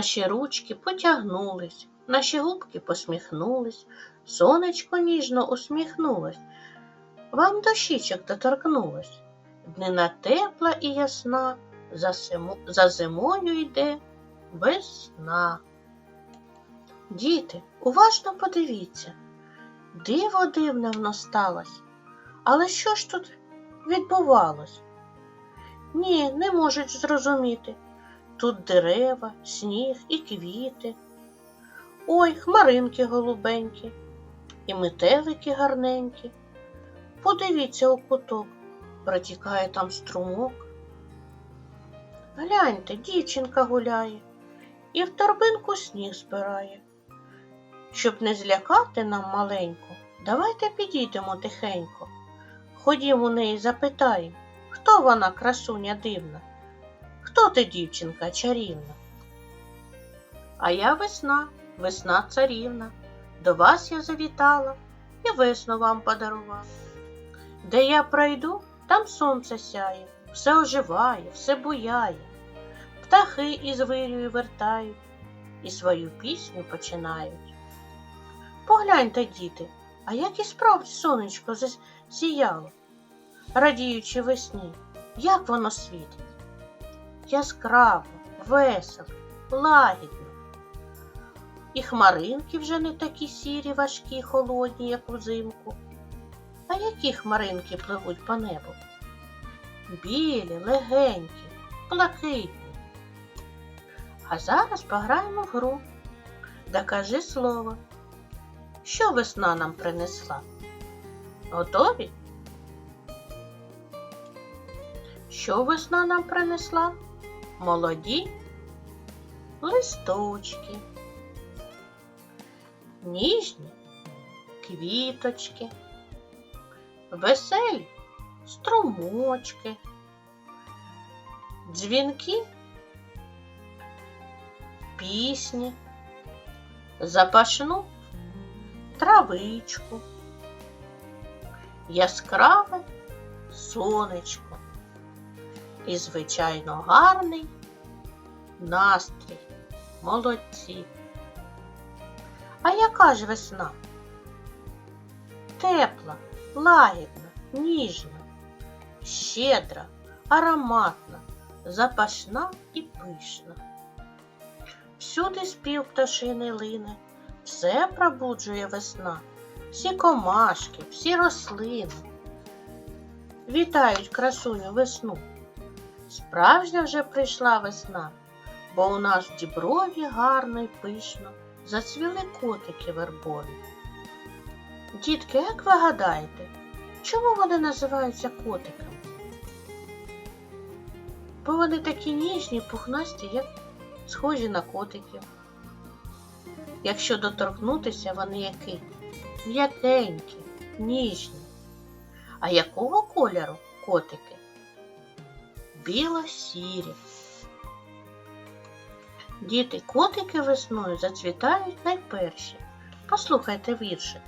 Наші ручки потягнулись, наші губки посміхнулись, сонечко ніжно усміхнулось, вам до щічок доторкнулось. Днина тепла і ясна, за, симо- за зимою йде весна. Діти, уважно подивіться, диво дивне воно сталось. Але що ж тут відбувалось? Ні, не можуть зрозуміти. Тут дерева, сніг і квіти. Ой, хмаринки голубенькі, і метелики гарненькі. Подивіться у куток, протікає там струмок. Гляньте, дівчинка гуляє і в торбинку сніг збирає. Щоб не злякати нам маленьку, давайте підійдемо тихенько. Ходімо у неї запитаємо, хто вона, красуня дивна, хто ти, дівчинка чарівна? А я весна, весна царівна. До вас я завітала і весну вам подарувала. Де я пройду, там сонце сяє, все оживає, все буяє. Птахи із вирію вертають і свою пісню починають. Погляньте, діти, а як і справді сонечко засіяло, радіючи весні, як воно світить? Яскраво, весело, лагідно. І хмаринки вже не такі сірі, важкі, холодні, як узимку. А які хмаринки пливуть по небу? Білі, легенькі, блакитні. А зараз пограємо в гру. Докажи слово. Що весна нам принесла? Готові? Що весна нам принесла? Молоді листочки, ніжні квіточки, веселі струмочки, дзвінки пісні, запашну травичку, яскраве сонечко і, звичайно, гарний настрій. Молодці. А яка ж весна? Тепла, лагідна, ніжна, щедра, ароматна, запашна і пишна. Всюди спів пташини лине, все пробуджує весна, всі комашки, всі рослини. Вітають красуню весну. Справжня вже прийшла весна, бо у нас в діброві гарно й пишно зацвіли котики вербові. Дітки, як ви гадаєте, чому вони називаються котиками? Бо вони такі ніжні, пухнасті, як схожі на котиків. Якщо доторкнутися, вони які? М'якенькі, ніжні. А якого кольору котики? Біло-сірі. Діти, котики весною зацвітають найперші. Послухайте віршик.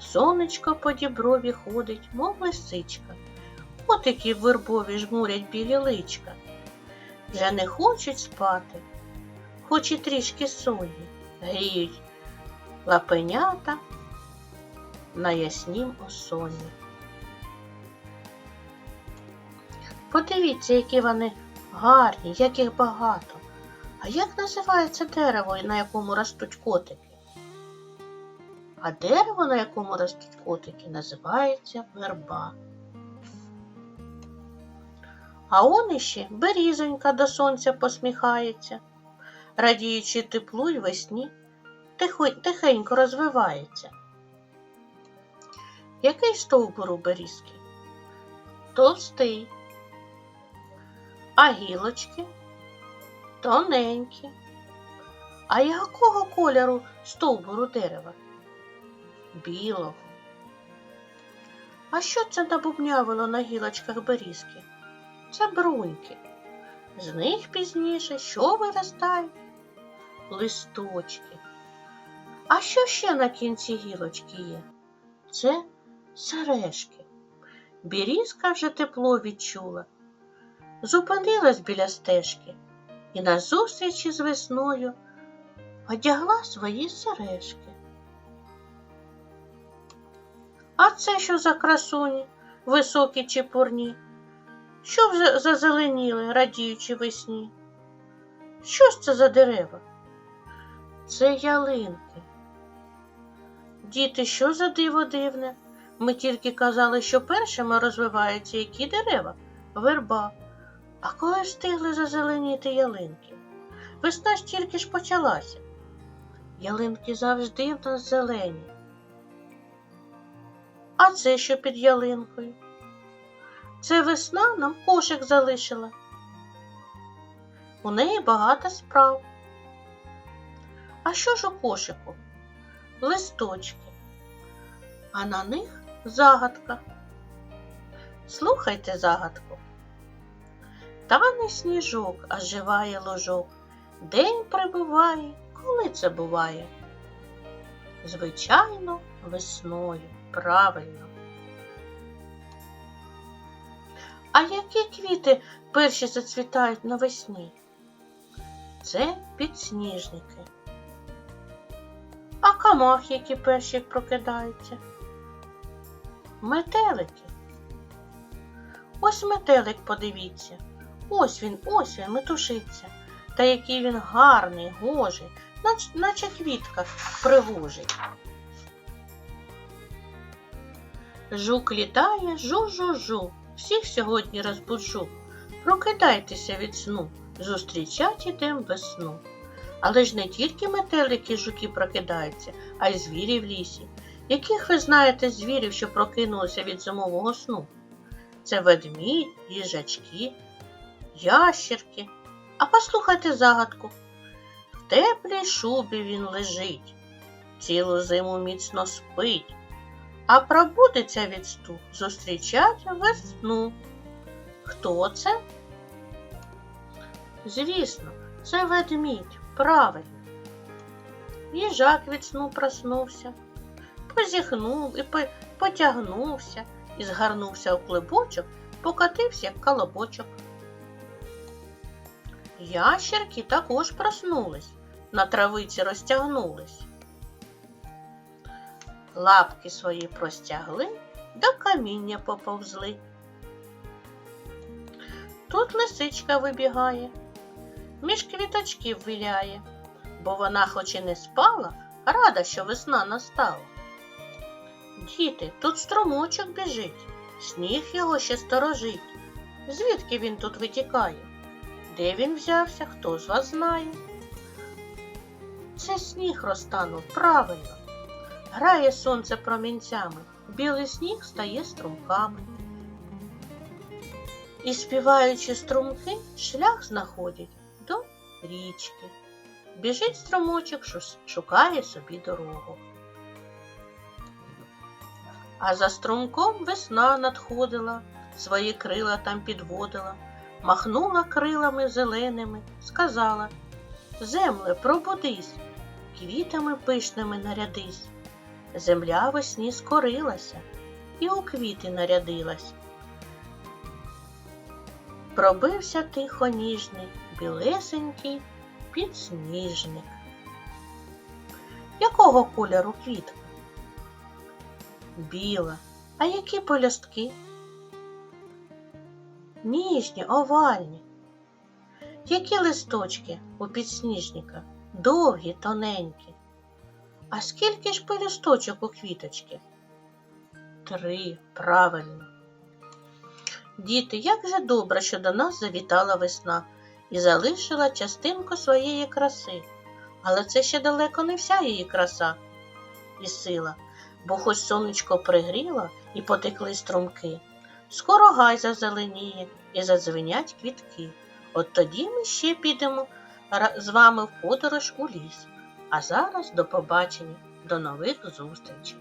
Сонечко по діброві ходить, мов лисичка. Котики вербові жмурять білі личка. Вже не хочуть спати, хоч і трішки сонні, гріють лапенята на яснім осонні. Подивіться, які вони гарні, як їх багато. А як називається дерево, на якому ростуть котики? А дерево, на якому ростуть котики, називається верба. А он іще берізонька до сонця посміхається, радіючи теплу й весні, тихенько розвивається. Який стовбур у берізки? Товстий. А гілочки тоненькі. А якого кольору стовбуру дерева? Білого. А що це набубнявило на гілочках берізки? Це бруньки. З них пізніше що виростають? Листочки. А що ще на кінці гілочки є? Це сережки. Бірізка вже тепло відчула. Зупинилась біля стежки і на зустрічі з весною одягла свої сережки. А це що за красуні, високі чепурні, що вже зазеленіли, радіючи весні? Що ж це за дерева? Це ялинки. Діти, що за диво дивне? Ми тільки казали, що першими розвиваються які дерева? Верба. А коли встигли зазеленіти ялинки? Весна ж тільки ж почалася. Ялинки завжди в нас зелені. А це що під ялинкою? Це весна нам кошик залишила. У неї багато справ. А що ж у кошику? Листочки, а на них загадка. Слухайте загадку. Тане сніжок, а живає ложок. День прибуває, коли це буває? Звичайно, весною, правильно. А які квіти перші зацвітають навесні? Це підсніжники. А камах, які перші прокидаються? Метелики. Ось метелик, подивіться. Ось він, ось він метушиться. Та який він гарний, гожий, нач- наче квітка привожий. Жук літає, жу-жу-жу. Всіх сьогодні розбуджу. Прокидайтеся від сну, зустрічать ідем весну. Але ж не тільки метелики жуки прокидаються, а й звірі в лісі. Яких ви знаєте звірів, що прокинулися від зимового сну? Це ведмідь, їжачки, ящерки. А послухайте загадку. В теплій шубі він лежить, цілу зиму міцно спить, а пробудеться від сту, зустрічать весну. Хто це? Звісно, це ведмідь, правильно. Їжак від сну проснувся, позіхнув і потягнувся і згарнувся у клибочок, покотився як колобочок. Ящерки також проснулись, на травиці розтягнулись. Лапки свої простягли, до каміння поповзли. Тут лисичка вибігає, між квіточків виляє, бо вона хоч і не спала, рада, що весна настала. Діти, тут струмочок біжить, сніг його ще сторожить. Звідки він тут витікає? Де він взявся, хто з вас знає? Це сніг розтанув правильно. Грає сонце промінцями, білий сніг стає струмками. І співаючи струмки, шлях знаходять до річки. Біжить струмочок, шукає собі дорогу. А за струмком весна надходила, свої крила там підводила, махнула крилами зеленими, сказала Земле, пробудись, квітами пишними нарядись. Земля весні скорилася і у квіти нарядилась. Пробився тихо ніжний, білесенький підсніжник. Якого кольору квітка? Біла. А які полюстки? Ніжні, овальні. Які листочки у підсніжника? Довгі, тоненькі. А скільки ж пелюсточок у квіточки? Три, правильно. Діти, як же добре, що до нас завітала весна і залишила частинку своєї краси. Але це ще далеко не вся її краса і сила, бо хоч сонечко пригріло і потекли струмки, скоро гай зазеленіє і задзвенять квітки. От тоді ми ще підемо з вами в подорож у ліс. А зараз до побачення, до нових зустрічей.